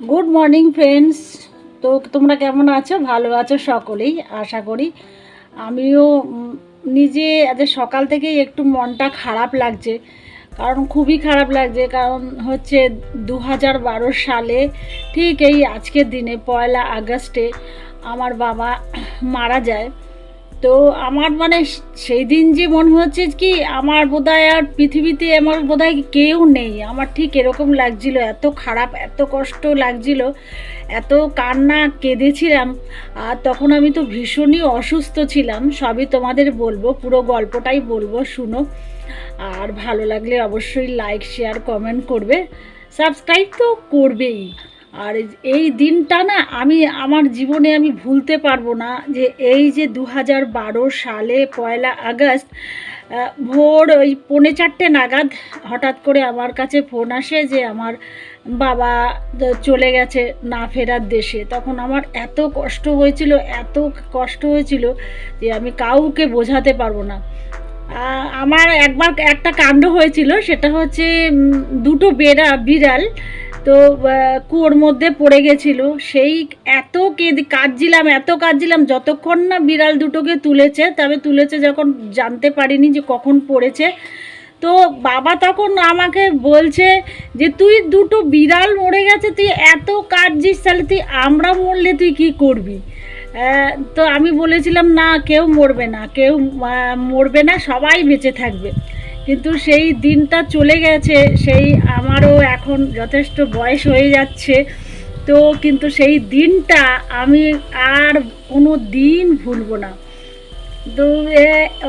Good morning friends তো তোমরা কেমন আছো? ভালো আছো সকলেই, আশা করি। আমিও নিজে আজ সকাল থেকেই একটু মনটা খারাপ লাগছে। কারণ খুবই খারাপ লাগছে। কারণ হচ্ছে দু হাজার বারো সালে, ঠিক এই আজকের দিনে, পয়লা আগস্টে, আমার বাবা মারা যায়। তো আমার মানে সেই দিন যে মনে হচ্ছে কি, আমার বোধহয় আর পৃথিবীতে আমার বোধহয় কেউ নেই। আমার ঠিক এরকম লাগছিল, এত খারাপ, এত কষ্ট লাগছিল, এত কান্না কেঁদেছিলাম। আর তখন আমি তো ভীষণই অসুস্থ ছিলাম, সবই তোমাদের বলব, পুরো গল্পটাই বলব, শুনো। আর ভালো লাগলে অবশ্যই লাইক শেয়ার কমেন্ট করবে। সাবস্ক্রাইব তো করবেই। আর এই দিনটা না আমি, আমার জীবনে আমি ভুলতে পারব না যে এই যে দু হাজার বারো সালে পয়লা আগস্ট ভোর ওই পৌনে চারটে নাগাদ হঠাৎ করে আমার কাছে ফোন আসে যে আমার বাবা চলে গেছে না ফেরার দেশে। তখন আমার এত কষ্ট হয়েছিল, এত কষ্ট হয়েছিল যে আমি কাউকে বোঝাতে পারব না। আমার একবার একটা কাণ্ড হয়েছিল, সেটা হচ্ছে দুটো বেড়া, বিড়াল, তো কুয়োর মধ্যে পড়ে গেছিল। সেই এত কেঁদে, কাঁদছিলাম, এত কাঁদছিলাম, যতক্ষণ না বিড়াল দুটোকে তুলেছে, তবে তুলেছে যখন জানতে পারিনি যে কখন পড়েছে। তো বাবা তখন আমাকে বলছে যে, তুই দুটো বিড়াল মরে গেছে, তুই এত কাঁদছিস, তাহলে তুই আমরা মরলে তুই কি করবি? তো আমি বলেছিলাম, না, কেউ মরবে না, কেউ মরবে না, সবাই বেঁচে থাকবে। কিন্তু সেই দিনটা চলে গেছে, সেই আমারও এখন যথেষ্ট বয়স হয়ে যাচ্ছে। তো কিন্তু সেই দিনটা আমি আর কোনো দিন ভুলবো না। তো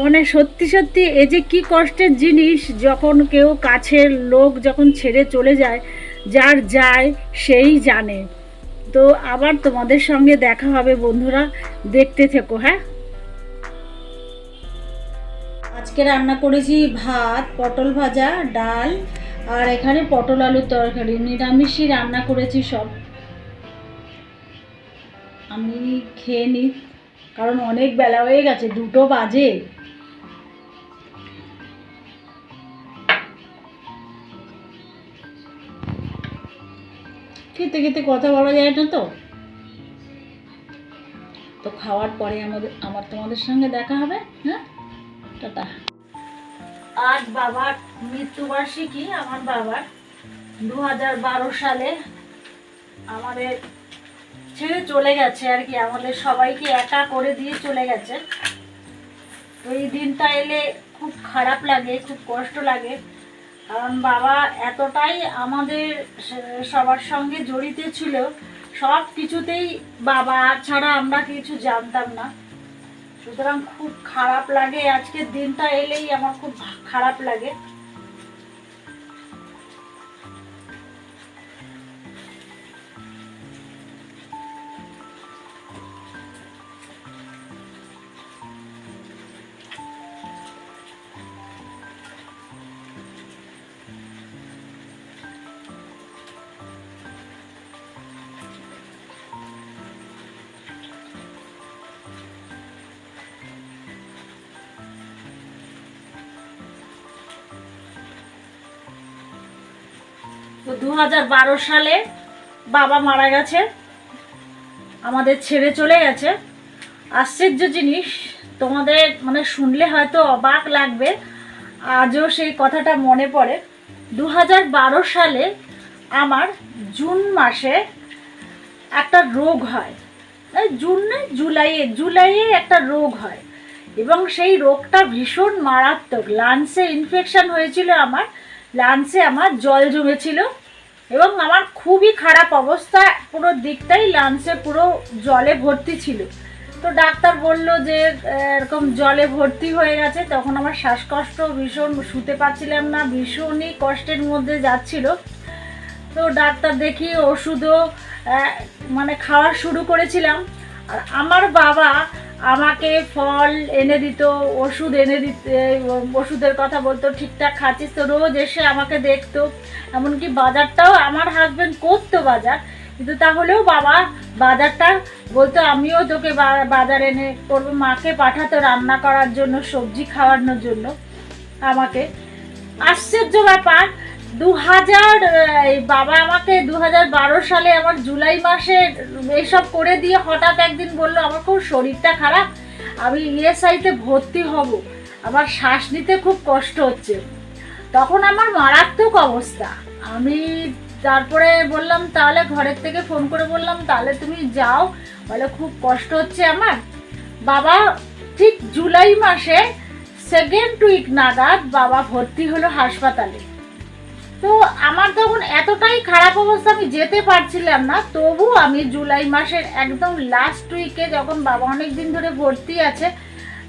মানে সত্যি সত্যি এ যে কি কষ্টের জিনিস, যখন কেউ কাছের লোক যখন ছেড়ে চলে যায়, যার যায়, সেই জানে। তো আবার তোমাদের সঙ্গে দেখা হবে, বন্ধুরা। দেখতে থেকো হ্যাঁ? আজকে রান্না করেছি ভাত, পটল ভাজা, ডাল, আর এখানে পটল আলুর তরকারি। নিরামিষই রান্না করেছি সব। আমি খেয়ে নিই কারণ অনেক বেলা হয়ে গেছে, দুটো বাজে। খেতে খেতে কথা বলা যায় না তো? তো খাওয়ার পরে আমাদের, আমার তোমাদের সঙ্গে দেখা হবে হ্যাঁ? টাটা। আজ বাবার মৃত্যুবার্ষিকী, আমার বাবার। দু হাজার বারো সালে আমাদের ছেড়ে চলে গেছে আর কি, আমাদের সবাইকে একা করে দিয়ে চলে গেছে। তো এই দিনটা এলে খুব খারাপ লাগে, খুব কষ্ট লাগে। কারণ বাবা এতটাই আমাদের সবার সঙ্গে জড়িত ছিল, সব কিছুতেই বাবা ছাড়া আমরা কিছু জানতাম না। সুতরাং খুব খারাপ লাগে, আজকের দিনটা এলেই আমার খুব খারাপ লাগে। দু হাজার বারো সালে বাবা মারা গেছে। আমাদের ছেড়ে চলে গেছে। আশ্চর্য জিনিস, তোমাদের মানে শুনলে হয়তো অবাক লাগবে, আজও সেই কথাটা মনে পড়ে। দু হাজার বারো সালে আমার জুন মাসে একটা রোগ হয়। জুন জুলাইয়ে জুলাইয়ে একটা রোগ হয়। এবং সেই রোগটা ভীষণ মারাত্মক। লাঞ্চে ইনফেকশান হয়েছিল আমার লাঞ্চে আমার জল জমেছিল। এবং আমার খুবই খারাপ অবস্থা, পুরো দিকটাই লাঞ্চে পুরো জলে ভর্তি ছিল। তো ডাক্তার বলল যে, এরকম জলে ভর্তি হয়ে গেছে, তখন আমার শ্বাসকষ্ট ভীষণ, শুতে পারছিলাম না, ভীষণই কষ্টের মধ্যে যাচ্ছিল। তো ডাক্তার দেখি ওষুধও মানে খাওয়া শুরু করেছিলাম। আর আমার বাবা আমাকে ফল এনে দিত, ওষুধ এনে দিত, ওষুধের কথা বলতো, ঠিকঠাক খাচ্ছিস তো, রোজ এসে আমাকে দেখতো। এমনকি বাজারটাও আমার হাজব্যান্ড করতো বাজার, কিন্তু তাহলেও বাবা বাজারটা বলতো, আমিও তোকে বাজার এনে করব। মাকে পাঠাতো রান্না করার জন্য, সবজি খাওয়ানোর জন্য। আমাকে আশ্চর্য ব্যাপার দু হাজার বাবা আমাকে দু হাজার বারো সালে আমার জুলাই মাসে এইসব করে দিয়ে হঠাৎ একদিন বলল, আমার খুব শরীরটা খারাপ, আমি ইএসআইতে ভর্তি হব, আমার শ্বাস নিতে খুব কষ্ট হচ্ছে। তখন আমার মারাত্মক অবস্থা। আমি তারপরে বললাম, তাহলে ঘরের থেকে ফোন করে বললাম, তাহলে তুমি যাও, বলে খুব কষ্ট হচ্ছে আমার। বাবা ঠিক জুলাই মাসে সেকেন্ড উইক নাগাদ বাবা ভর্তি হলো হাসপাতালে। তো আমার তখন এতটাই খারাপ অবস্থা, আমি যেতে পারছিলাম না। তবু আমি জুলাই মাসের একদম লাস্ট উইকে যখন বাবা অনেক দিন ধরে ভর্তি আছে,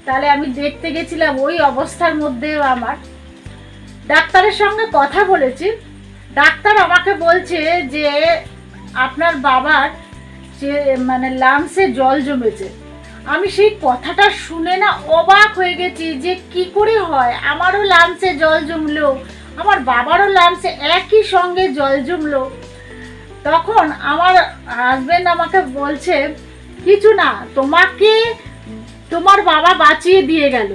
তাহলে আমি দেখতে গেছিলাম ওই অবস্থার মধ্যেও আমার। ডাক্তারের সঙ্গে কথা বলেছি। ডাক্তার আমাকে বলছে যে, আপনার বাবার যে মানে লাংসে জল জমেছে। আমি সেই কথাটা শুনে না অবাক হয়ে গেছি যে কি করে হয়? আমারও লাংসে জল জমলো। আমার বাবারও লাংসে একই সঙ্গে জল জমলো। তখন আমার হাজবেন্ড আমাকে বলছে, কিছু না, তোমাকে, তোমার বাবা বাঁচিয়ে দিয়ে গেল।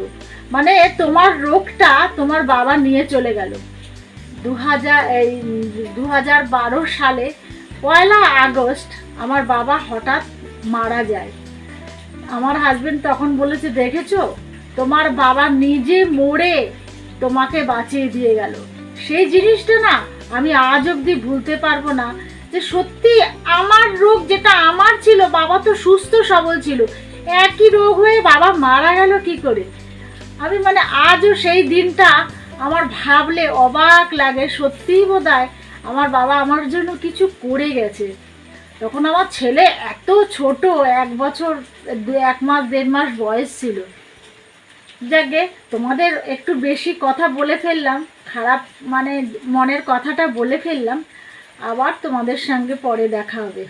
মানে তোমার রোগটা তোমার বাবা নিয়ে চলে গেল। দু হাজার এই দু হাজার বারো সালে, পয়লা আগস্ট, আমার বাবা হঠাৎ মারা যায়। আমার হাজবেন্ড তখন বলেছে, দেখেছ? তোমার বাবা নিজে মরে তোমাকে বাঁচিয়ে দিয়ে গেল। সেই জিনিসটা না আমি আজ অবধি ভুলতে পারব না যে সত্যি আমার রোগ যেটা আমার ছিল, বাবা তো সুস্থ সবল ছিল, একই রোগ হয়ে বাবা মারা গেল কি করে? আমি মানে আজও সেই দিনটা আমার ভাবলে অবাক লাগে, সত্যিই বোধ আমার বাবা আমার জন্য কিছু করে গেছে। তখন আমার ছেলে এত ছোট, এক বছর এক মাস, দেড় মাস বয়স ছিল। যাকে তোমাদের একটু বেশি কথা বলে ফেললাম, খারাপ মানে মনের কথাটা বলে ফেললাম, আবার তোমাদের সঙ্গে পরে দেখা হবে।